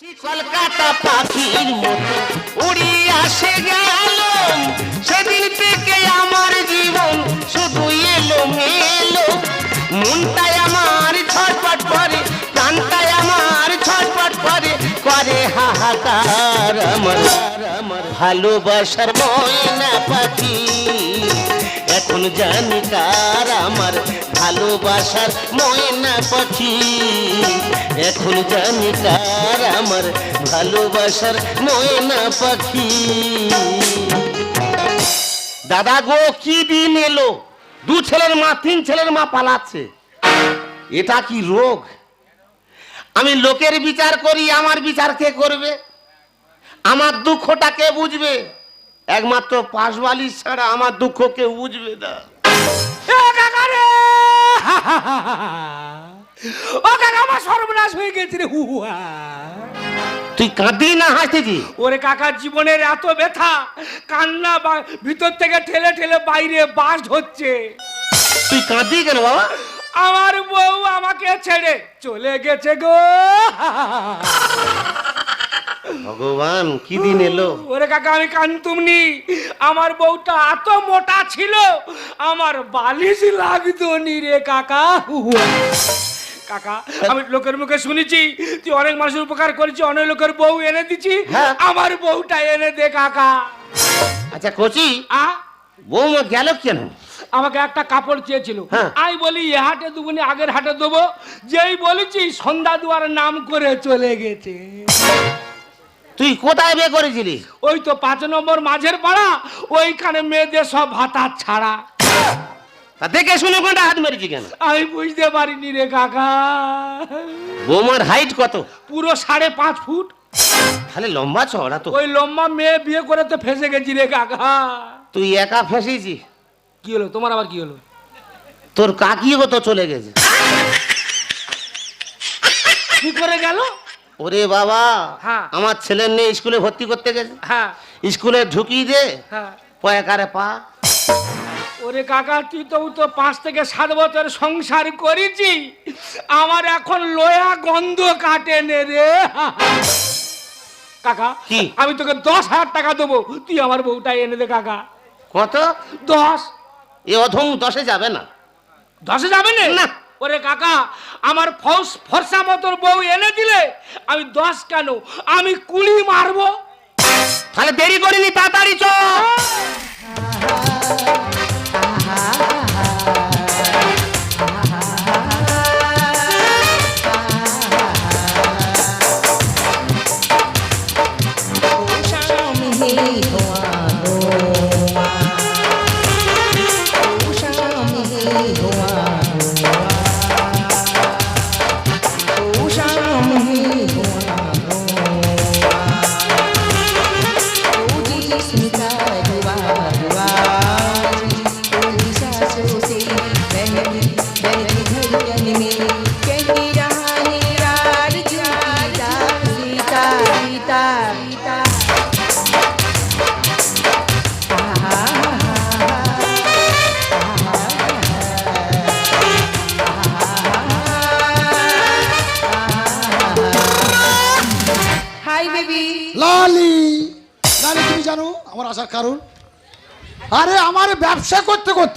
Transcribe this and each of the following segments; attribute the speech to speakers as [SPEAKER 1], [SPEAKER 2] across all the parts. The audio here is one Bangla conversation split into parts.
[SPEAKER 1] কলকাতা পাখির মতো আসে গেল। সেদিন থেকে আমার জীবন শুধু এলো মেলো মনটাই আমার ছটপট করে আমার ছটপট করে করে হাহাকার আমার। ভালোবাসার ময়না পাখি, এখন জানি কার আমার ভালোবাসার ময়না পাখি। এখন জানি কার আমার ভালোবাসার ময়না পাখি। দাদা গো, কি দিন এলো? দু ছেলের মা, তিন ছেলের মা পালাচ্ছে। এটা কি রোগ? আমি লোকের বিচার করি, আমার বিচার কে করবে? আমার দুঃখটা কে বুঝবে? একমাত্র পাশবালিশ ছাড়া আমার দুঃখ কে বুঝবে না!
[SPEAKER 2] ও কাকা আমার সর্বনাশ হয়ে গেছে রে হুয়া
[SPEAKER 1] তুই কাঁদি না হাসতেছি
[SPEAKER 2] ওরে কাকার জীবনের এত ব্যথা কান্না বা- ভিতর থেকে ঠেলে ঠেলে বাইরে বাস হচ্ছে।
[SPEAKER 1] তুই কাঁদি কেন বাবা?
[SPEAKER 2] আমার বউ আমাকে ছেড়ে চলে গেছে গো।
[SPEAKER 1] ভগবান কি দিন এলো?
[SPEAKER 2] ওরে কাকা আমি কান্তুমনি আমার বউটা এত মোটা ছিল আমার বালিশ লাগতো নি রে কাকা হুয়া। কাকা আমি লোকের মুখে শুনেছি তুই অনেক মানুষের উপকার করেছি অনেক লোকের বউ এনে দিছি
[SPEAKER 1] হ্যাঁ।
[SPEAKER 2] আমার বউটা এনে দে কাকা।
[SPEAKER 1] আচ্ছা কচি
[SPEAKER 2] আ?
[SPEAKER 1] গেল কেন?
[SPEAKER 2] আমাকে একটা কাপড় চেয়েছিল।
[SPEAKER 1] হ্যাঁ।
[SPEAKER 2] আমি বলি এ হাটে দুগুনি আগের হাটে দেবো। যেই বলেছি সন্ধ্যা দুয়ার নাম করে চলে গেছে।
[SPEAKER 1] তুই কোথায় বিয়ে করেছিলি?
[SPEAKER 2] ওই তো পাঁচ নম্বর মাঝের পাড়া ওইখানে মেয়েদের সব ভাতা ছাড়া।
[SPEAKER 1] তা দেখে শুনে কোনটা হাত মেরেছি কেন?
[SPEAKER 2] আমি বুঝতে পারিনি রে কাকা।
[SPEAKER 1] বৌমার হাইট কত?
[SPEAKER 2] পুরো সাড়ে পাঁচ ফুট।
[SPEAKER 1] তাহলে লম্বা চওড়া তো।
[SPEAKER 2] ওই লম্বা মেয়ে বিয়ে করে তো ফেসে গেছি রে কাকা।
[SPEAKER 1] তুই একা ফেসেছি।
[SPEAKER 2] কি হলো? তোমার আবার কি হলো?
[SPEAKER 1] তোর কাকিও তো চলে গেছে।
[SPEAKER 2] কি করে গেল?
[SPEAKER 1] ওরে বাবা
[SPEAKER 2] হ্যাঁ।
[SPEAKER 1] আমার ছেলের নিয়ে স্কুলে ভর্তি করতে গেছে।
[SPEAKER 2] হ্যাঁ।
[SPEAKER 1] স্কুলে ঢুকিয়ে দে।
[SPEAKER 2] হ্যাঁ।
[SPEAKER 1] পয়কারে পা।
[SPEAKER 2] ওরে কাকা তুই তো তো পাঁচ থেকে সাত বছর সংসার করেছি আমার এখন লোয়া গন্ধ কাটে নে রে। কাকা? আমি তোকে দশ হাজার টাকা দেবো তুই আমার বউটা এনে দে কাকা।
[SPEAKER 1] কত?
[SPEAKER 2] দশ।
[SPEAKER 1] এ অধম দশে যাবে না।
[SPEAKER 2] দশে যাবে না। ওরে কাকা আমার ফৌস ফর্সা মতোর বউ এনে দিলে আমি দশ কেন? আমি কুড়ি মারবো।
[SPEAKER 1] তাহলে দেরি করিনি তাড়াতাড়ি চ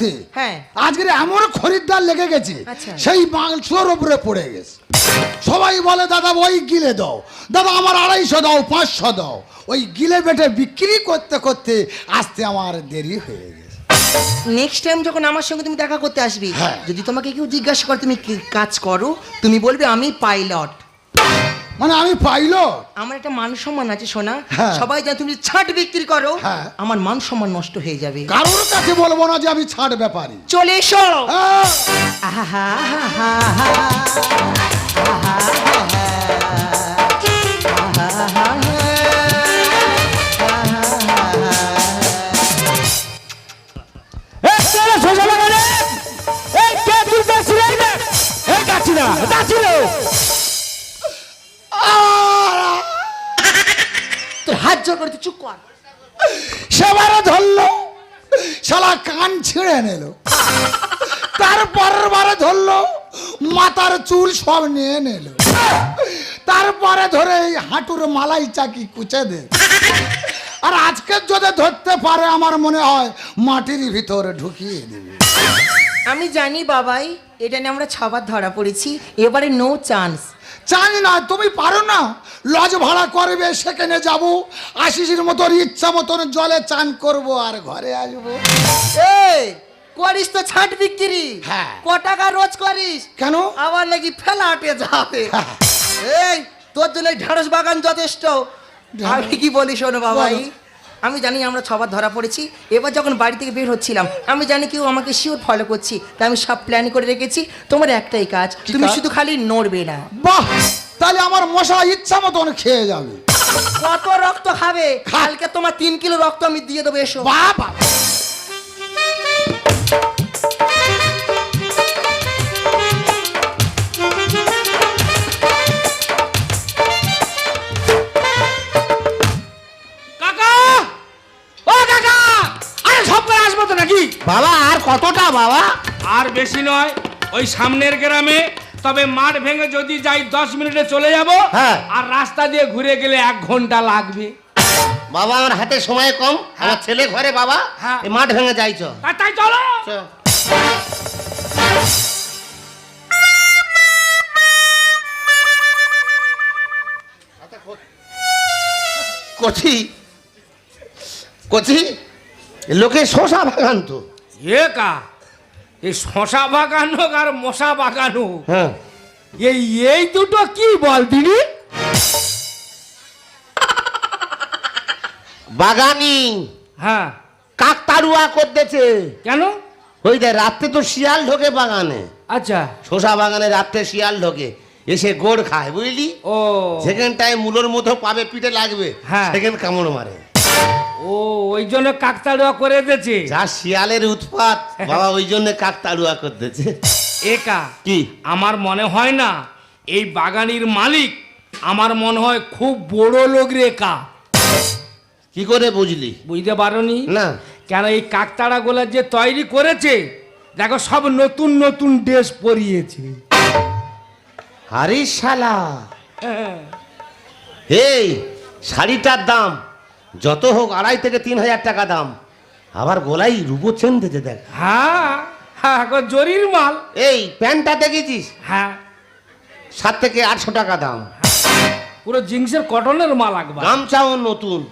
[SPEAKER 3] করতে
[SPEAKER 4] হ্যাঁ।
[SPEAKER 3] আজকের এমন খরিদ্দার লেগে গেছে
[SPEAKER 4] আচ্ছা।
[SPEAKER 3] সেই মাংসর উপরে পড়ে গেছে। সবাই বলে দাদা ওই গিলে দাও। দাদা আমার আড়াইশো দাও পাঁচশো দাও। ওই গিলে বেটে বিক্রি করতে করতে আসতে আমার দেরি হয়ে গেছে।
[SPEAKER 4] নেক্সট টাইম যখন আমার সঙ্গে তুমি দেখা করতে আসবি
[SPEAKER 3] হ্যাঁ।
[SPEAKER 4] যদি তোমাকে কেউ জিজ্ঞাসা করে তুমি কি কাজ করো? তুমি বলবে আমি পাইলট
[SPEAKER 3] মানে আমি পাইলো
[SPEAKER 4] আমার একটা মান সম্মান আছে সোনা।
[SPEAKER 3] হ্যাঁ।
[SPEAKER 4] সবাই জানে তুমি ছাট বিক্রি করো
[SPEAKER 3] হ্যাঁ।
[SPEAKER 4] আমার মান সম্মান নষ্ট হয়ে যাবে।
[SPEAKER 3] কারোর কাছে বলব না যে আমি ছাড় ব্যাপারী।
[SPEAKER 4] চলে এসো। আহা, আহা, আহা, তোর হাত জোর করে চুপ কর।
[SPEAKER 3] সেবারে ধরলো শালা কান ছিঁড়ে নিল। তারপরের বারে ধরলো মাথার চুল সব নিয়ে নিল। তারপরে ধরে এই হাঁটুর মালাই চাকি কুচে দে। আর আজকে যদি ধরতে পারে আমার মনে হয় মাটির ভিতরে ঢুকিয়ে দেবে।
[SPEAKER 4] আমি জানি বাবাই এটা নিয়ে আমরা ছবার ধরা পড়েছি। এবারে নো চান্স
[SPEAKER 3] জানি না তুমি পারো না। লজ ভাড়া করবে সেখানে যাব। আশিসের মতন ইচ্ছা মতন জলে চান করব আর ঘরে আসব।
[SPEAKER 4] এই করিস তো ছাট বিক্রি।
[SPEAKER 3] হ্যাঁ।
[SPEAKER 4] ক টাকা রোজ করিস?
[SPEAKER 3] কেন?
[SPEAKER 4] আবার নাকি ফেলাটে যাবে। এই তোর জন্য ঢেঁড়স বাগান যথেষ্ট। আমি কি বলি শোনো বাবাই। আমি জানি আমরা ছবার ধরা পড়েছি। এবার যখন বাড়ি থেকে বের হচ্ছিলাম আমি জানি কেউ আমাকে শিওর ফলো করছি। তাই আমি সব প্ল্যান করে রেখেছি। তোমার একটাই কাজ তুমি শুধু খালি নড়বে না।
[SPEAKER 3] বাহ! তাহলে আমার মশা ইচ্ছা মতন খেয়ে যাবে।
[SPEAKER 4] কত রক্ত খাবে? কালকে তোমার তিন কিলো রক্ত আমি দিয়ে দেবো এসো।
[SPEAKER 3] বাবা
[SPEAKER 1] বাবা আর কতটা বাবা?
[SPEAKER 2] আর বেশি নয় ওই সামনের গ্রামে তবে মাঠ ভেঙে যদি যাই দশ মিনিটে চলে যাব
[SPEAKER 1] হ্যাঁ।
[SPEAKER 2] আর রাস্তা দিয়ে ঘুরে গেলে এক ঘণ্টা লাগবে।
[SPEAKER 1] বাবা আমার হাতে সময় কম আমার ছেলে ঘরে বাবা
[SPEAKER 2] হ্যাঁ।
[SPEAKER 1] এই মাঠ ভেঙে যাইছ
[SPEAKER 2] তাই তাই চলো।
[SPEAKER 1] কচি কচি লোকে শশা বাগান তো।
[SPEAKER 2] এ কা? এই শশা বাগান হোক আর মশা বাগান হোক
[SPEAKER 1] হ্যাঁ।
[SPEAKER 2] এই এই দুটো কি বল দিদি
[SPEAKER 1] বাগানি।
[SPEAKER 2] হ্যাঁ।
[SPEAKER 1] কাক তাড়ুয়া করতেছে।
[SPEAKER 2] কেন?
[SPEAKER 1] ওই দেখ রাত্রে তো শিয়াল ঢোকে বাগানে।
[SPEAKER 2] আচ্ছা।
[SPEAKER 1] শশা বাগানে রাত্রে শিয়াল ঢোকে। এসে গোড় খায় বুঝলি?
[SPEAKER 2] ও।
[SPEAKER 1] যেখানটায় মূলোর মতো পাবে পিঠে লাগবে।
[SPEAKER 2] হ্যাঁ।
[SPEAKER 1] সেখানে কামড় মারে।
[SPEAKER 2] ও ওই জন্য কাকতাড়ুয়া করে দিয়েছে।
[SPEAKER 1] যা শিয়ালের উৎপাত বাবা ওই জন্য কাক তাড়ুয়া করতেছে
[SPEAKER 2] একা?
[SPEAKER 1] কি?
[SPEAKER 2] আমার মনে হয় না এই বাগানির মালিক আমার মনে হয় খুব বড় লোক রে কা
[SPEAKER 1] কি করে বুঝলি?
[SPEAKER 2] বুঝতে পারোনি?
[SPEAKER 1] না।
[SPEAKER 2] কেন এই কাকতাড়াগুলো যে তৈরি করেছে দেখো সব নতুন নতুন ড্রেস পরিয়েছে।
[SPEAKER 1] হারি শালা
[SPEAKER 2] হ্যাঁ।
[SPEAKER 1] এই শাড়িটার দাম যত হোক আড়াই থেকে তিন হাজার টাকা দাম। আবার গোলাই রূপো চেন দিতে দেখ।
[SPEAKER 2] হ্যাঁ হ্যাঁ জরির মাল।
[SPEAKER 1] এই প্যান্টটা দেখেছিস?
[SPEAKER 2] হ্যাঁ।
[SPEAKER 1] সাত থেকে আটশো টাকা দাম।
[SPEAKER 2] পুরো জিন্সের কটনের মাল আকবা।
[SPEAKER 1] গামছাও নতুন।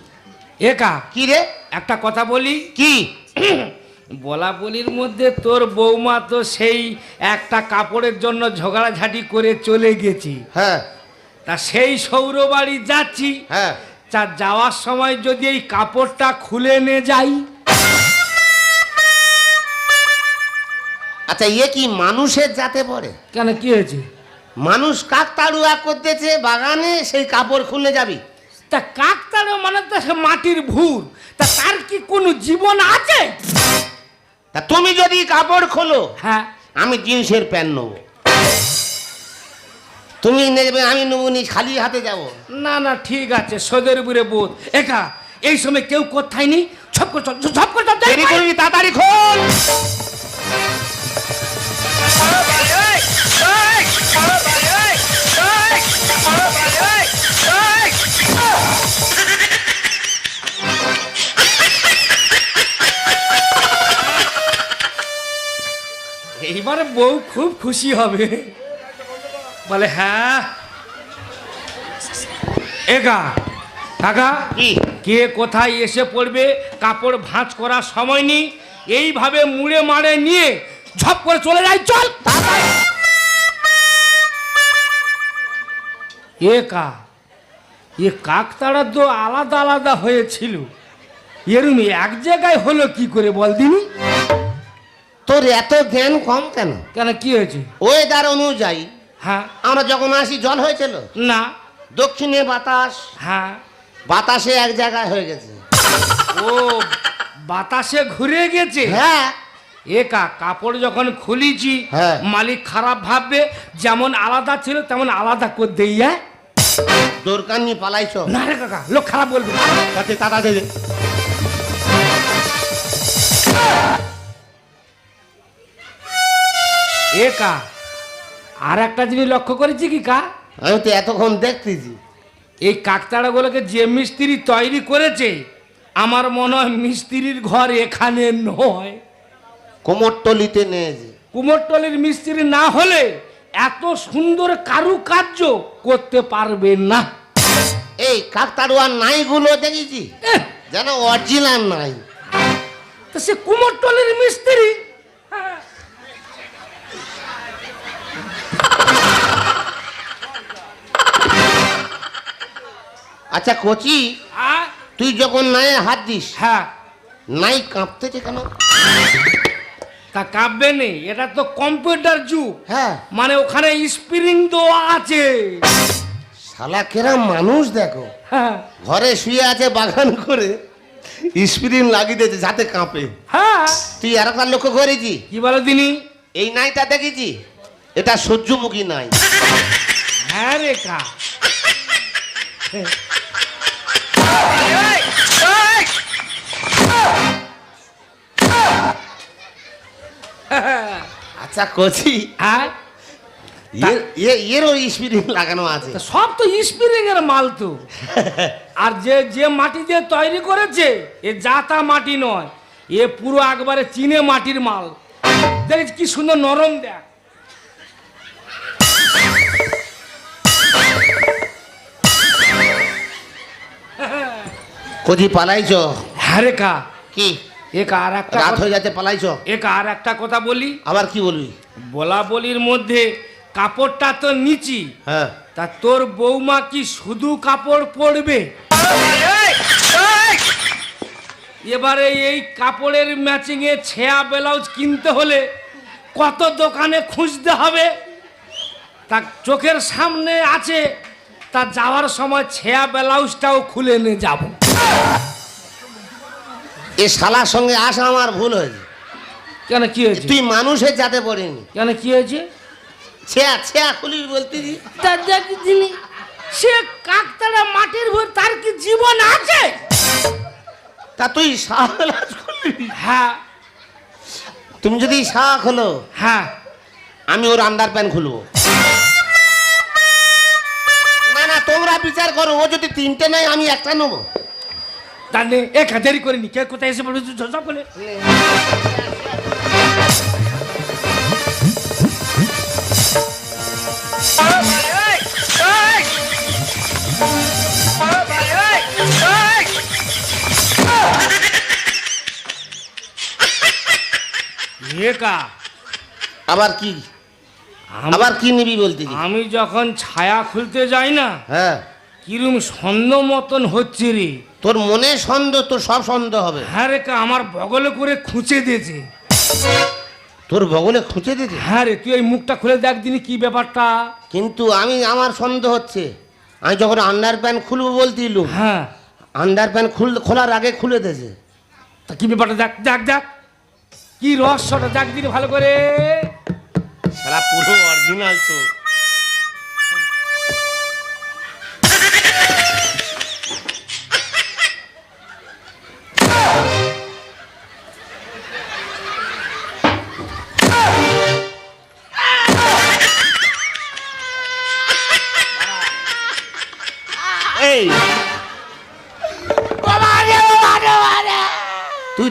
[SPEAKER 2] একা
[SPEAKER 1] কি? রে?
[SPEAKER 2] একটা কথা বলি?
[SPEAKER 1] কি?
[SPEAKER 2] বলা বলির মধ্যে তোর বৌমা তো সেই একটা কাপড়ের জন্য ঝগড়াঝাটি করে চলে গেছি।
[SPEAKER 1] হ্যাঁ।
[SPEAKER 2] তা সেই সৌরবাড়ি যাচ্ছি।
[SPEAKER 1] হ্যাঁ।
[SPEAKER 2] তা যাওয়ার সময় যদি এই কাপড়টা খুলে নে যাই।
[SPEAKER 1] আচ্ছা ইয়ে কি মানুষের যাতে পড়ে?
[SPEAKER 2] কেন কি হয়েছে?
[SPEAKER 1] মানুষ কাক তাড়ুয়া করতেছে বাগানে সেই কাপড় খুলে যাবি।
[SPEAKER 2] তা কাকতারও মানে তো সে মাটির ভুর। তা তার কি কোনো জীবন আছে?
[SPEAKER 1] তা তুমি যদি কাপড় খোলো
[SPEAKER 2] হ্যাঁ।
[SPEAKER 1] আমি জিন্সের প্যান্ট নেব। তুমি নেবে আমি নেব নি খালি হাতে যাব।
[SPEAKER 2] না না ঠিক আছে সোদের বুড়ে বোধ। একা এই সময় কেউ কোথায় নি করে করে
[SPEAKER 1] দেরি করবি তাড়াতাড়ি খোল!
[SPEAKER 2] এইবারে বউ খুব খুশি হবে। বলে হ্যাঁ। একা কাকা
[SPEAKER 1] কি?
[SPEAKER 2] কে কোথায় এসে পড়বে? কাপড় ভাঁজ করার সময় নেই। এইভাবে মুড়ে মারে নিয়ে ঝপ করে চলে যায় চল এ কা এ কাকতাড়া তো আলাদা আলাদা হয়েছিল। এরম এক জায়গায় হলো কি করে বল দিনি?
[SPEAKER 1] তোর এত জ্ঞান কম কেন?
[SPEAKER 2] কেন কি হয়েছে?
[SPEAKER 1] ওয়েদার অনুযায়ী
[SPEAKER 2] হ্যাঁ।
[SPEAKER 1] আমরা যখন আসি জল হয়েছিল?
[SPEAKER 2] না।
[SPEAKER 1] দক্ষিণে বাতাস।
[SPEAKER 2] হ্যাঁ।
[SPEAKER 1] বাতাসে এক জায়গায় হয়ে গেছে।
[SPEAKER 2] ও বাতাসে ঘুরে গেছে?
[SPEAKER 1] হ্যাঁ।
[SPEAKER 2] একা কাপড় যখন খুলিছি
[SPEAKER 1] হ্যাঁ।
[SPEAKER 2] মালিক খারাপ ভাববে যেমন আলাদা ছিল তেমন আলাদা করে দেই হ্যাঁ?
[SPEAKER 1] দরকার নিয়ে পালাইছ।
[SPEAKER 2] না রে কাকা লোক খারাপ বলবে।
[SPEAKER 1] তাতে তাড়াতাড়ি
[SPEAKER 2] একা আর একটা জিনিস লক্ষ্য করেছি কি কা?
[SPEAKER 1] আমি তো এতক্ষণ দেখতেছি।
[SPEAKER 2] এই কাকতাড়াগুলোকে যে মিস্ত্রি তৈরি করেছে আমার মনে হয় মিস্ত্রির ঘর এখানে নয়।
[SPEAKER 1] কোমরটলিতে নিয়েছে
[SPEAKER 2] কুমোরটলির মিস্ত্রি না হলে এত সুন্দর কারুকার্য করতে পারবে না।
[SPEAKER 1] এই কাকতাড়ুয়ার নাইগুলো দেখেছি?
[SPEAKER 2] এহ,
[SPEAKER 1] যেন অরিজিনাল নাই।
[SPEAKER 2] তো সে কুমোরটলির মিস্ত্রি?
[SPEAKER 1] আচ্ছা কচি
[SPEAKER 2] আ-
[SPEAKER 1] তুই যখন নায়ে হাত দিস
[SPEAKER 2] হ্যাঁ।
[SPEAKER 1] নাই কাঁপতেছে কেন?
[SPEAKER 2] তা কাঁপবে নেই এটা তো কম্পিউটার যুগ।
[SPEAKER 1] হ্যাঁ।
[SPEAKER 2] মানে ওখানে স্প্রিং দেওয়া আছে।
[SPEAKER 1] শালা কেরাম মানুষ দেখো।
[SPEAKER 2] হ্যাঁ।
[SPEAKER 1] ঘরে শুয়ে আছে বাগান করে স্প্রিন লাগিয়ে দিয়েছে যাতে কাঁপে।
[SPEAKER 2] হ্যাঁ।
[SPEAKER 1] তুই আর একবার লক্ষ্য করেছি
[SPEAKER 2] কি বলো দিনি
[SPEAKER 1] এই নাইটা দেখেছি? এটা সূর্যমুখী নাই।
[SPEAKER 2] হ্যাঁ রে
[SPEAKER 1] আচ্ছা কচি।
[SPEAKER 2] হ্যাঁ?
[SPEAKER 1] এরও স্প্রিন লাগানো আছে।
[SPEAKER 2] সব তো স্প্রিং এর মাল তো। আর যে যে মাটি দিয়ে তৈরি করেছে এ জাতা মাটি নয় এ পুরো একবারে চীনে মাটির মাল। দেখ কি সুন্দর নরম দেখ।
[SPEAKER 1] কচি পালাইছ?
[SPEAKER 2] হ্যাঁ রে কা।
[SPEAKER 1] কি?
[SPEAKER 2] এক আর একটা
[SPEAKER 1] রাত হয়ে যাচ্ছে পালাইছ?
[SPEAKER 2] এক আর একটা কথা বলি।
[SPEAKER 1] আবার কি বলবি?
[SPEAKER 2] বলা বলির মধ্যে কাপড়টা তো নিচি।
[SPEAKER 1] হ্যাঁ।
[SPEAKER 2] তা তোর বৌমা কি শুধু কাপড় পরবে? এবারে এই কাপড়ের ম্যাচিং এ ছেয়া ব্লাউজ কিনতে হলে কত দোকানে খুঁজতে হবে? তা চোখের সামনে আছে তা যাওয়ার সময় ছেয়া ব্লাউজটাও খুলে নিয়ে যাব।
[SPEAKER 1] এ শালার সঙ্গে আসা আমার ভুল হয়েছে।
[SPEAKER 2] কেন কি হয়েছে?
[SPEAKER 1] তুই মানুষের যাতে পড়েনি।
[SPEAKER 2] কেন কি হয়েছে?
[SPEAKER 1] ছেয়া ছেয়া খুলবি বলতেছি
[SPEAKER 2] তা দেখ যিনি সে কাকতারা মাটির ভর তার কি জীবন আছে?
[SPEAKER 1] তা তুই শাহ খুলবি
[SPEAKER 2] হ্যাঁ।
[SPEAKER 1] তুমি যদি শাহ খোলো
[SPEAKER 2] হ্যাঁ।
[SPEAKER 1] আমি ওর আন্ডার প্যান খুলবো। না না তোমরা বিচার করো ও যদি তিনটে নেয় আমি একটা নেব।
[SPEAKER 2] তাহলে এক হাজারই করে নি কে কোথায় এসে পড়বে সব বলে
[SPEAKER 1] আবার কি? আবার কি নিবি বলতেছি
[SPEAKER 2] আমি যখন ছায়া খুলতে যাই না
[SPEAKER 1] হ্যাঁ।
[SPEAKER 2] কিরম সন্দেহ মতন হচ্ছে রে।
[SPEAKER 1] তোর মনে সন্দেহ তোর সব সন্দেহ হবে।
[SPEAKER 2] হ্যাঁ রে কা, আমার বগলে করে খুঁচে দিয়েছে।
[SPEAKER 1] তোর বগলে খুঁজে দিতে
[SPEAKER 2] হ্যাঁ রে তুই এই মুখটা খুলে দেখ দিনি কি ব্যাপারটা।
[SPEAKER 1] কিন্তু আমি আমার সন্দেহ হচ্ছে আমি যখন আন্ডার প্যান্ট খুলবো বলতিলু
[SPEAKER 2] হ্যাঁ।
[SPEAKER 1] আন্ডার প্যান্ট খুল খোলার আগে খুলে দিয়েছে।
[SPEAKER 2] তা কি ব্যাপারটা? দেখ দেখ দেখ। কি রহস্যটা? দেখ দিনি ভালো করে।
[SPEAKER 1] সারা পুরো অরিজিনাল চোখ।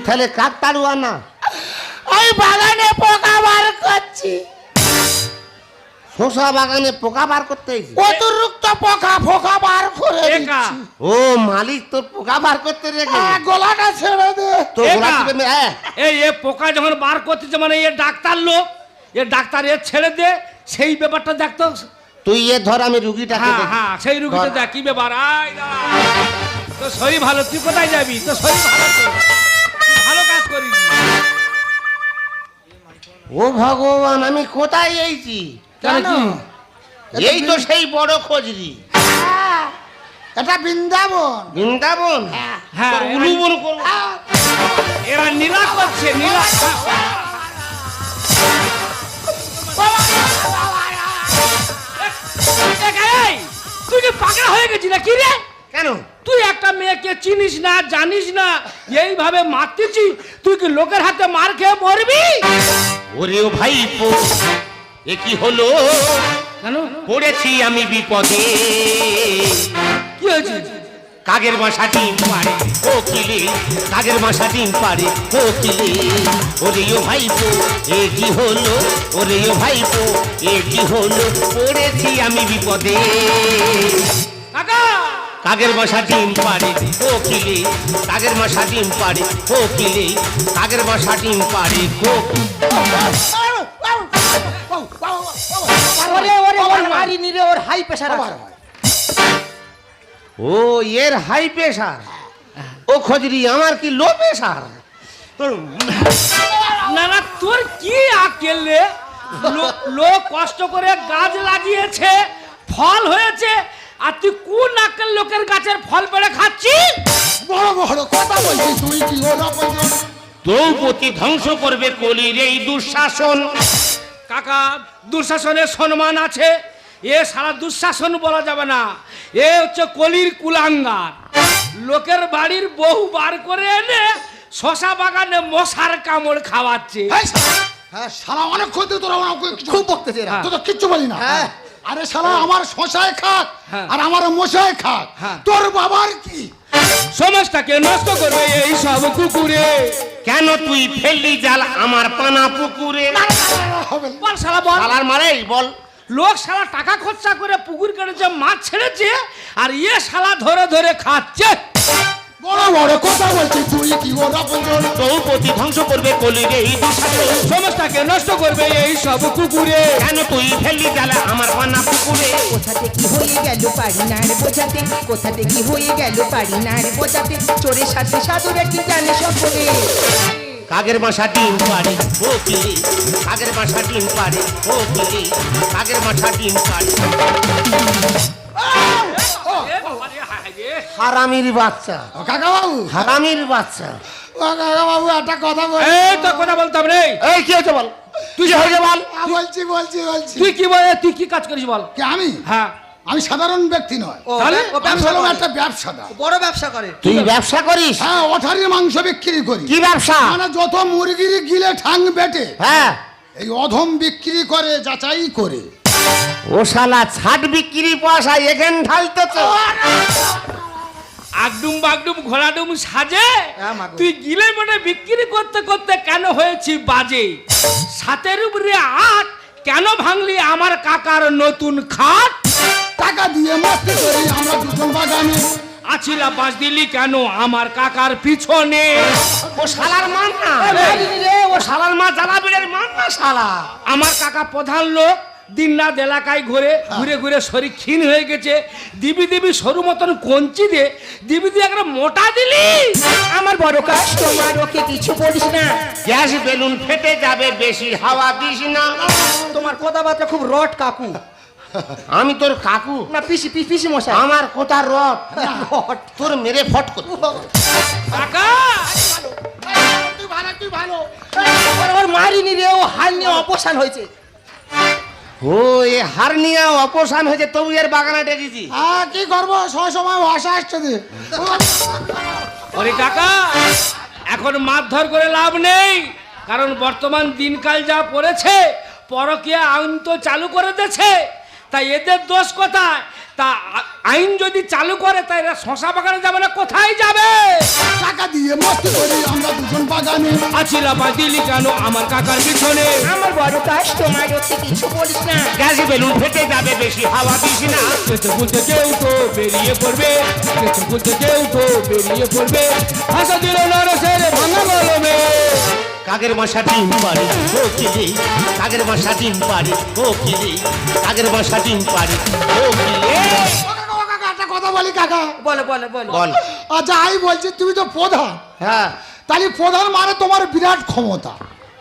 [SPEAKER 1] তুই তাহলে কাক তাড়ুয়া না
[SPEAKER 4] আমি বাগানে পোকা বার করছি।
[SPEAKER 1] শশা বাগানে পোকা বার করতে
[SPEAKER 4] অতিরিক্ত পোকা ফোকা বার করে
[SPEAKER 1] ও মালিক তোর পোকা বার করতে রেখে
[SPEAKER 4] গলাটা ছেড়ে দে।
[SPEAKER 2] একা।
[SPEAKER 1] টিপে হ্যাঁ।
[SPEAKER 2] এই এ পোকা যখন বার করতেছে মানে এ ডাক্তার লোক এ ডাক্তার এ ছেড়ে দে সেই ব্যাপারটা দেখতো
[SPEAKER 1] তুই এ ধর আমি রুগীটাকে
[SPEAKER 2] হ্যাঁ
[SPEAKER 1] দেখি।
[SPEAKER 2] হ্যাঁ সেই রুগীটা দেখ কি ব্যাপার। আয় দাঁড়া। তোর শরীর ভালো তুই কোথায় যাবি? তোর শরীর ভালো তো।
[SPEAKER 1] ও ভগবান আমি কোথায় এইছি
[SPEAKER 2] কেন?
[SPEAKER 1] এই তো সেই বড় খোঁজরি।
[SPEAKER 4] এটা বৃন্দাবন।
[SPEAKER 1] বৃন্দাবন?
[SPEAKER 2] হ্যাঁ।
[SPEAKER 1] উলুবন
[SPEAKER 2] এরা নীলা করছে নীলা। তুই কি পাগলা হয়ে গেছি না কি রে?
[SPEAKER 1] কেন?
[SPEAKER 2] তুই মেয়েকে চিনিস না জানিস না? এইভাবে মারতেছি তুই কি লোকের হাতে মার খেয়ে মরবি?
[SPEAKER 1] ওরে ও ভাই এ কি হলো?
[SPEAKER 2] কেন?
[SPEAKER 1] পড়েছি আমি বিপদে।
[SPEAKER 2] কি হয়েছে?
[SPEAKER 1] কাগের বাসা ডিম পারে ও কিলে কাগের বাসা ডিম পারে ও কিলে ওরে ও ভাইপো এ কি হলো? ওরে ও ভাইপো এ কি হলো? পড়েছি আমি বিপদে।
[SPEAKER 2] কাকা!
[SPEAKER 1] কাগের বাসা ডিম পারে ও কিলে। কাগের বাসা ডিম পারে ও কিলে। কাগের বাসা ডিম পারে ও এর হাই প্রেশার ও খজরি আমার কি লো প্রেশার
[SPEAKER 2] না না তোর কি আকেল লো- লোক কষ্ট করে গাছ লাগিয়েছে ফল হয়েছে আর তুই কোন আকেল লোকের গাছের ফল পেড়ে খাচ্ছিস?
[SPEAKER 3] বড় বড় কথা বলছিস তুই কি ওরা বলছিস
[SPEAKER 1] দ্রৌপদী ধ্বংস করবে কলির এই দুঃশাসন।
[SPEAKER 2] কাকা দুঃশাসনের সম্মান আছে। এ সারা দুঃশাসন বলা যাবে না। এ হচ্ছে কলির কুলাঙ্গার। লোকের বাড়ির বহু বার করে এনে শশা বাগানে মশার কামড় খাওয়াচ্ছে।
[SPEAKER 3] হ্যাঁ শালা অনেক ক্ষতি তোরা কিছু।
[SPEAKER 4] খুব বকতেছে এরা।
[SPEAKER 3] তো তো কিচ্ছু বলি না।
[SPEAKER 4] হ্যাঁ।
[SPEAKER 3] আরে শালা আমার শশায় খাক
[SPEAKER 2] হ্যাঁ।
[SPEAKER 3] আর আমার মশায় খাক।
[SPEAKER 2] হ্যাঁ।
[SPEAKER 3] তোর বাবার কি?
[SPEAKER 2] সমাজটাকে নষ্ট করবে এই সব কুকুরে।
[SPEAKER 1] কেন তুই ফেললি জাল আমার পানা পুকুরে?
[SPEAKER 2] বল শালা বল।
[SPEAKER 1] শালার মারে বল।
[SPEAKER 2] লোক শালা টাকা খরচা করে পুকুর কেটেছে মাছ ছেড়েছে আর ইয়ে শালা ধরে ধরে খাচ্ছে।
[SPEAKER 3] বড় বড় কথা তুই কি
[SPEAKER 1] ধ্বংস করবে কলির এই দুঃশাসন
[SPEAKER 2] সমাজটাকে নষ্ট করবে এই সব কুকুরে।
[SPEAKER 1] কেন তুই জাল আমার পানা পুকুরে?
[SPEAKER 5] কোথাতে কি হয়ে গেল পারি না রে বোঝাতে? কোথাতে কি হয়ে গেল পারি না রে বোঝাতে? চোরের সাথে সাধুরা কি জানে সকলে?
[SPEAKER 1] কাগের বাসা ডিম পারে ও কিলি কাগের বাসা ডিম পারে ও কিলি কাগের বাসা ডিম পারে হারামির বাচ্চা।
[SPEAKER 3] ও কাকা বাবু
[SPEAKER 1] হারামির বাচ্চা।
[SPEAKER 3] ও কাকা বাবু একটা কথা বল।
[SPEAKER 2] এই তো কথা বলতাম রে।
[SPEAKER 1] এই কি হয়েছে বল? তুই কি হয়েছে বল?
[SPEAKER 3] বলছি বলছি বলছি।
[SPEAKER 2] তুই কি বলে তুই কি কাজ করিস বল?
[SPEAKER 3] কি আমি?
[SPEAKER 2] হ্যাঁ।
[SPEAKER 3] আমি সাধারণ ব্যক্তি নয়।
[SPEAKER 2] তাহলে?
[SPEAKER 3] আমি
[SPEAKER 4] ব্যবসা
[SPEAKER 3] হলাম একটা ব্যবসাদার।
[SPEAKER 4] বড় ব্যবসা করে।
[SPEAKER 1] তুই ব্যবসা করিস?
[SPEAKER 3] হ্যাঁ অঠারির মাংস বিক্রি করি।
[SPEAKER 1] কি ব্যবসা?
[SPEAKER 3] মানে যত মুরগির গিলে ঠাং বেটে
[SPEAKER 1] হ্যাঁ।
[SPEAKER 3] এই অধম বিক্রি করে যাচাই করে।
[SPEAKER 1] ও শালা ছাট বিক্রি পয়সা এখান ঢালতেছে
[SPEAKER 2] আগডুম বাগডুম ঘোড়াডুম সাজে।
[SPEAKER 4] হ্যাঁ,
[SPEAKER 2] তুই গিলে মনে বিক্রি করতে করতে কেন হয়েছি বাজে? সাতের উপরে আট কেন ভাঙলি আমার কাকার নতুন খাট?
[SPEAKER 3] টাকা দিয়ে মস্তি করি আমরা দুজন বাগানে।
[SPEAKER 2] আছিলা বাঁশ দিলি কেন আমার কাকার পিছনে?
[SPEAKER 1] ও শালার মান না। ও শালার মা জ্বালা বিড়ের মান না শালা।
[SPEAKER 2] আমার কাকা প্রধান লোক দিন রাত এলাকায় ঘুরে ঘুরে ঘুরে শরীর ক্ষীণ হয়ে গেছে। দিবি দিবি সরু মতন কঞ্চি দে দিবি দিয়ে একটা মোটা দিলি।
[SPEAKER 5] আমার বড় কাস্টমার ওকে কিছু বলিস না।
[SPEAKER 1] গ্যাস বেলুন ফেটে যাবে বেশি হাওয়া দিস না।
[SPEAKER 4] তোমার কথাবার্তা খুব রট কাকু।
[SPEAKER 1] আমি তোর কাকু।
[SPEAKER 4] না পিসি পিসি মশাই।
[SPEAKER 1] আমার কোথা
[SPEAKER 4] রট
[SPEAKER 1] তোর মেরে ফট করে।
[SPEAKER 2] কাকা
[SPEAKER 3] তুই ভালো তুই ভালো।
[SPEAKER 4] মারিনি রে ও হাল নিয়ে অপসান হয়েছে।
[SPEAKER 1] ও এ হারনিয়া অপসান হয়েছে তবু এর বাগানে ডেকেছি।
[SPEAKER 3] হ্যাঁ কি করব? সব সময় ভাষা আসছে দে
[SPEAKER 2] ওরে কাকা এখন মারধর করে লাভ নেই কারণ বর্তমান দিনকাল যা পড়েছে পরকীয়া আইন তো চালু করে দিয়েছে তাই এদের দোষ কোথায়? তা আ- আইন যদি চালু করে তাই এরা শশা বাগানে যাবে না কোথায় যাবে?
[SPEAKER 3] টাকা দিয়ে মস্তি করি আমরা দুজন বাগানে।
[SPEAKER 2] আছিলা বা দিলি কেন আমার কাকার পিছনে?
[SPEAKER 5] আমার বড় কাস্টমার ওকে কিছু বলিস না।
[SPEAKER 1] গ্যাস বেলুন ফেটে যাবে বেশি হাওয়া দিস না।
[SPEAKER 2] কেঁচো খুলতে কেউ তো বেরিয়ে পড়বে। কেঁচো খুলতে কেউ তো বেরিয়ে পড়বে। ভাষা দিল নরসের ভাঙা গলমে
[SPEAKER 1] কাগের বাসা ডিম পারে ও কিলি কাগের বাসা ডিম পারে ও কিলি কাগের বাসা ডিম পারে ও কিলি
[SPEAKER 3] কথা বলি কাকা।
[SPEAKER 4] বলো বলো বলো।
[SPEAKER 1] বল।
[SPEAKER 3] আচ্ছা আমি বলছি তুমি তো প্রধান।
[SPEAKER 1] হ্যাঁ।
[SPEAKER 3] তাহলে প্রধান মানে তোমার বিরাট ক্ষমতা।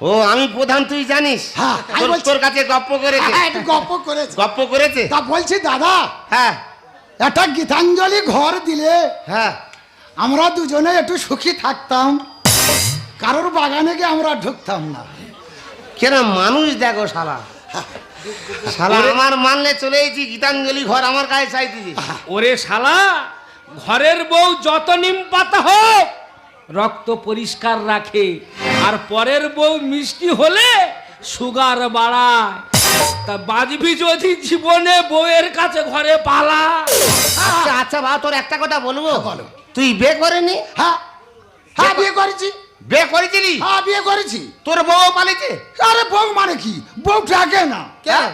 [SPEAKER 1] ও আমি প্রধান তুই জানিস?
[SPEAKER 3] হ্যাঁ, আমি
[SPEAKER 1] তোর- কাছে গপ্প করেছে।
[SPEAKER 3] হ্যাঁ, একটু গপ্প করেছে।
[SPEAKER 1] গপ্প করেছে?
[SPEAKER 3] তা বলছি দাদা
[SPEAKER 1] হ্যাঁ।
[SPEAKER 3] একটা গীতাঞ্জলি ঘর দিলে
[SPEAKER 1] হ্যাঁ।
[SPEAKER 3] আমরা দুজনে একটু সুখী থাকতাম। কারোর বাগানে গিয়ে আমরা ঢুকতাম না।
[SPEAKER 1] কেন মানুষ দেখো শালা। শালা আমার মানলে চলে এসেছি গীতাঞ্জলি ঘর আমার কাছে চাইতেছি
[SPEAKER 2] ওরে শালা ঘরের বউ যত নিম পাতা হোক রক্ত পরিষ্কার রাখে। আর পরের বউ মিষ্টি হলে সুগার বাড়ায়। তা বাজবি যদি জীবনে বউয়ের কাছে ঘরে পালা
[SPEAKER 1] আচ্ছা আচ্ছা বাবা তোর একটা কথা বলব?
[SPEAKER 3] বলো।
[SPEAKER 1] তুই বিয়ে করেনি?
[SPEAKER 3] হ্যাঁ। হ্যাঁ বিয়ে করেছি।
[SPEAKER 1] বিয়ে করেছিলি?
[SPEAKER 3] হ্যাঁ বিয়ে করেছি।
[SPEAKER 1] তোর বউ পালিছে
[SPEAKER 3] আরে বউ মানে কি? বউ ডাকে না।
[SPEAKER 1] কেন?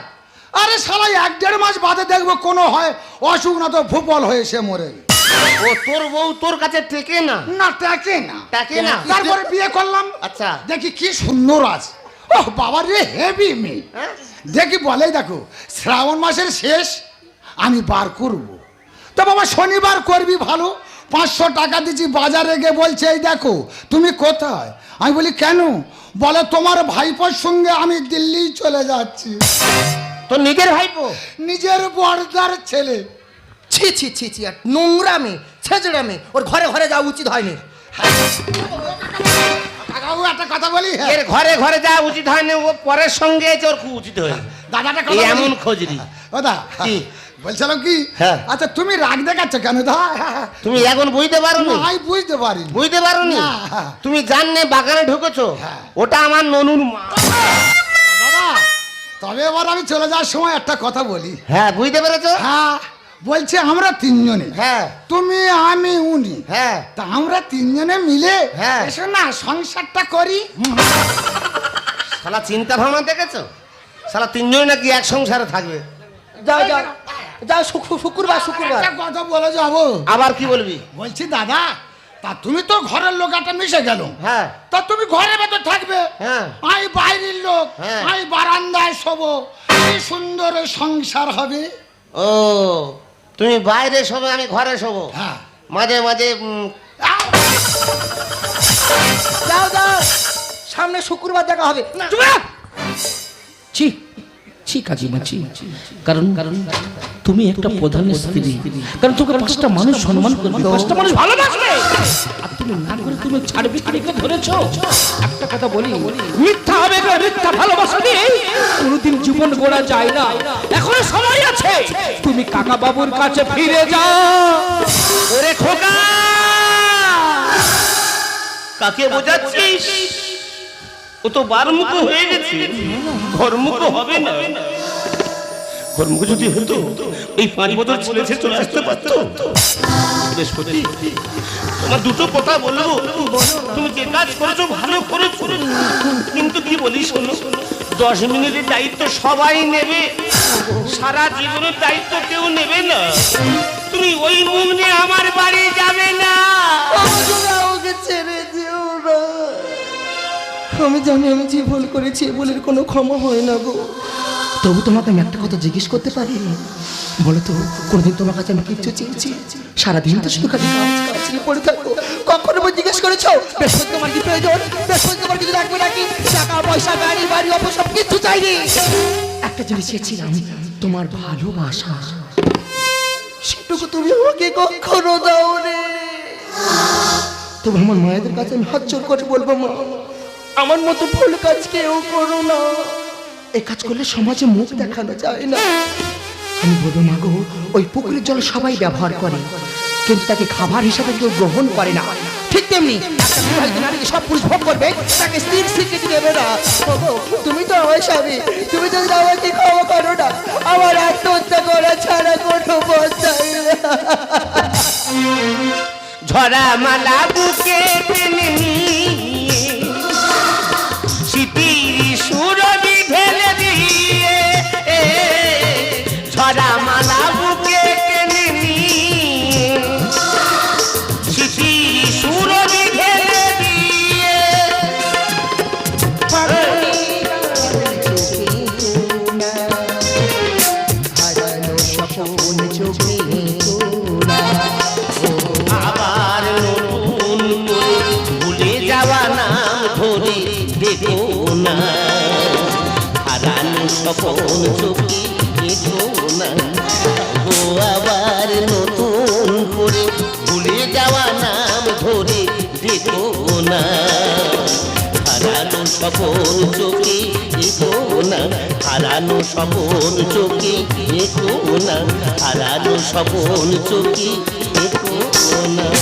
[SPEAKER 3] আরে শালা এক দেড় মাস বাদে দেখব কোনো হয় অসুখ না তো ভূপল হয়ে সে মরে।
[SPEAKER 1] ও তোর বউ তোর কাছে টেকে না?
[SPEAKER 3] না টেকে না।
[SPEAKER 1] টেকে না?
[SPEAKER 3] তারপরে বিয়ে করলাম।
[SPEAKER 1] আচ্ছা।
[SPEAKER 3] দেখি কি সুন্দর আছে। ও বাবা রে হেভি মেয়ে।
[SPEAKER 1] হ্যাঁ?
[SPEAKER 3] দেখি বলেই দেখো শ্রাবণ মাসের শেষ আমি বার করব। তো বাবা শনিবার করবি ভালো পাঁচশো টাকা দিচ্ছি বাজারে গিয়ে বলছে এই দেখো তুমি কোথায়? আমি বলি কেন? বলে তোমার ভাইপোর সঙ্গে আমি দিল্লি চলে যাচ্ছি।
[SPEAKER 1] তোর নিজের ভাইপো?
[SPEAKER 3] নিজের বর্দার ছেলে।
[SPEAKER 4] ছি ছি ছি ছি আর নোংরা মেয়ে ছেঁচড়া মেয়ে ওর ঘরে ঘরে যাওয়া উচিত হয়নি।
[SPEAKER 3] কাকাবু একটা কথা বলি হ্যাঁ।
[SPEAKER 1] এর ঘরে ঘরে যা উচিত হয়নি ও পরের সঙ্গে ওর খুব উচিত হয়ে
[SPEAKER 3] দাদাটা।
[SPEAKER 1] এমন খোঁজরি
[SPEAKER 3] ও দা
[SPEAKER 1] কি?
[SPEAKER 3] বলছিলাম কি?
[SPEAKER 1] হ্যাঁ।
[SPEAKER 3] আচ্ছা তুমি রাগ দেখাচ্ছ কেন? দা
[SPEAKER 1] তুমি এখন বুঝতে পারো
[SPEAKER 3] না, আমি বুঝতে পারি
[SPEAKER 1] বুঝতে পারো
[SPEAKER 3] না।
[SPEAKER 1] তুমি জাননে বাগানে ঢুকেছো?
[SPEAKER 3] হ্যাঁ।
[SPEAKER 1] ওটা আমার ননুর মা।
[SPEAKER 3] দাদা তবে এবার আমি চলে যাওয়ার সময় একটা কথা বলি।
[SPEAKER 1] হ্যাঁ বুঝতে পেরেছ?
[SPEAKER 3] হ্যাঁ বলছে আমরা তিনজনে।
[SPEAKER 1] হ্যাঁ।
[SPEAKER 3] তুমি আমি উনি।
[SPEAKER 1] হ্যাঁ।
[SPEAKER 3] তা আমরা তিনজনে মিলে
[SPEAKER 1] হ্যাঁ।
[SPEAKER 3] এসো না সংসারটা করি।
[SPEAKER 1] শালা চিন্তা ভাবনা দেখেছ? শালা তিনজন নাকি এক সংসারে থাকবে?
[SPEAKER 4] যাও যাও। শুক্র- শুক্রবার শুক্রবার।
[SPEAKER 3] একটা কথা বলে যাব?
[SPEAKER 1] আবার কি বলবি?
[SPEAKER 3] বলছি দাদা তা তুমি তো ঘরের লোক একটা মিশে গেল।
[SPEAKER 1] হ্যাঁ।
[SPEAKER 3] তা তুমি ঘরের ভেতর থাকবে?
[SPEAKER 1] হ্যাঁ।
[SPEAKER 3] আমি বাইরের লোক
[SPEAKER 1] হ্যাঁ।
[SPEAKER 3] আমি বারান্দায় শোবো। কি সুন্দর সংসার হবে।
[SPEAKER 1] ও তুমি বাইরে শোবে আমি ঘরে শোবো।
[SPEAKER 3] হ্যাঁ।
[SPEAKER 1] মাঝে মাঝে
[SPEAKER 4] যাও। যাও সামনে শুক্রবার দেখা হবে।
[SPEAKER 2] চুপ! ছি কাকিমা ছি কারণ কারণ তুমি একটা প্রধান স্ত্রী। কারণ তোকে পাঁচটা মানুষ সম্মান করবে। পাঁচটা মানুষ ভালোবাসবে। আর তুমি না করে তুমি ছাড় বিক্রিকে ধরেছো। একটা কথা বলি মিথ্যা হবে মিথ্যা ভালোবাসা দিয়ে কোনোদিন জীবন গড়া যায় না। এখনও সময় আছে। তুমি কাকা বাবুর কাছে ফিরে যাও।
[SPEAKER 1] ওরে খোকা! কাকে বোঝাচ্ছিস? ও তো বারমুখ হয়ে গেছে। ঘরমুখ হবে না। ঘরমুখ যদি হতো, এই পাঁচ বছর ছেলে ছেলে চলে আসতে পারতো। বৃহস্পতি তোমার দুটো কথা বলব। তুমি যে কাজ করেছ, ভালো করেছ। কিন্তু কি বলি শোনো, দশ মিনিটের দায়িত্ব সবাই নেবে। সারা জীবনের দায়িত্ব কেউ নেবে না। তুমি ওই মুখ নিয়ে আমার বাড়ি যাবে না।
[SPEAKER 4] ছেড়ে আমি জানি, আমি যে ভুল করেছি ভুলের কোনো ক্ষমা হয় না গো। তবু তোমাকে আমি একটা কথা জিজ্ঞেস করতে পারি? বলো তো, কোনোদিন তোমার কাছে আমি কিচ্ছু চেয়েছি? সারাদিন তো শুধু খালি কাজ কাজ নিয়ে পড়ে থাকো। কখনো জিজ্ঞেস করেছ? বৃহস্পতি তোমার কি প্রয়োজন বৃহস্পতি তোমার কিছু লাগবে নাকি? টাকা, পয়সা, গাড়ি, বাড়ি অপ সব কিচ্ছু চাইনি। একটা জিনিস চেয়েছিলাম, তোমার ভালোবাসা। সেটুকু তুমি আমাকে কখনো দাও রে তবে আমার মায়েদের কাছে আমি হাত জোর করে বলব, মা। আমার মতো ভুল কাজ কেউ করো না। এই কাজ করলে সমাজে মুখ দেখানো যায় না। আমি বলব মা গো ওই পুকুরের জল সবাই ব্যবহার করে কিন্তু তাকে খাবার হিসাবে কেউ গ্রহণ করে না। ঠিক তেমনি একটা বিবাহিত নারীকে সব পুরুষ ভোগ করবে তাকে স্ত্রীর স্বীকৃতি দেবে না। তুমি তো আমার স্বামী তুমি যদি আমাকে ক্ষমা করো না আমার আত্মহত্যা করা ছাড়া কোনো পথ চাই
[SPEAKER 1] ঝরা মালা বুকে টেনে স্বপন চোখে দেখো না হারানো স্বপন চোখে দেখো না হারানো স্বপন চোখে দেখো না।